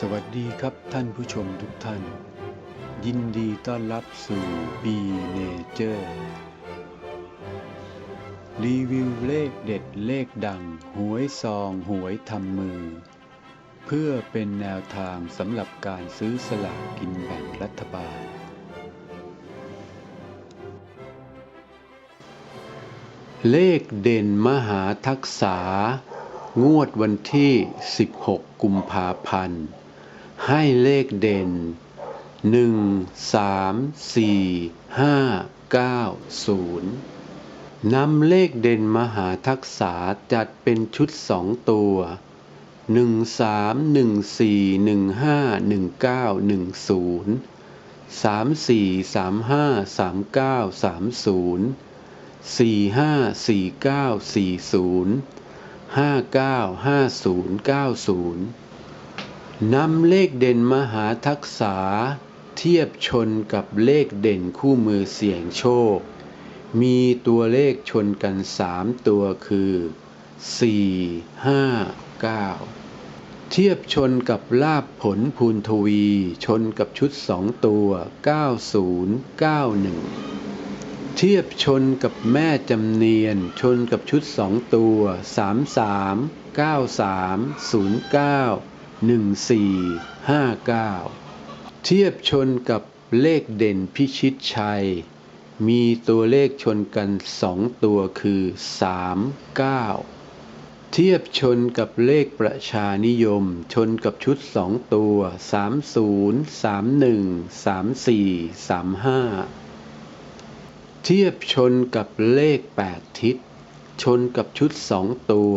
สวัสดีครับท่านผู้ชมทุกท่าน ยินดีต้อนรับสู่ B Nature รีวิวเลขเด็ดเลขดัง หวยซองหวยทำมือ เพื่อเป็นแนวทางสำหรับการซื้อสลากกินแบ่งรัฐบาล เลขเด่นมหาทักษางวดวันที่ 16 กุมภาพันธ์ ให้เลขเด่น1 3 4 5 9 0นำเลขเด่นมหาทักษาจัดเป็นชุดสองตัว1 3 1 4 1 5 1 9 1 0 3 4 3 5 3 9 3 0สี่ห้าสี่เก้าสี่ศูนย์ห้าเก้าห้าศูนย์เก้าศูนย์ นำเลขเด่นมหาทักษา เทียบชนกับเลขเด่นคู่มือเสี่ยงโชค มีตัวเลขชนกันสามตัวคือสี่ห้าเก้าเทียบชนกับลาบผลภูนทวี ชนกับชุดสองตัวเก้าศูนย์เก้าหนึ่งเทียบชนกับแม่จำเนียน ชนกับชุดสองตัวสาม สามเก้าสามศูนย์เก้าหนึ่งสี่ห้าเก้าเทียบชนกับเลขเด่นพิชิตชัย มีตัวเลขชนกันสองตัวคือสามเก้าเทียบชนกับเลขประชานิยม ชนกับชุดสองตัวสามศูนย์สามหนึ่งสามสี่สามห้าเทียบชนกับเลข 8 ทิศ ชนกับชุด2ตัว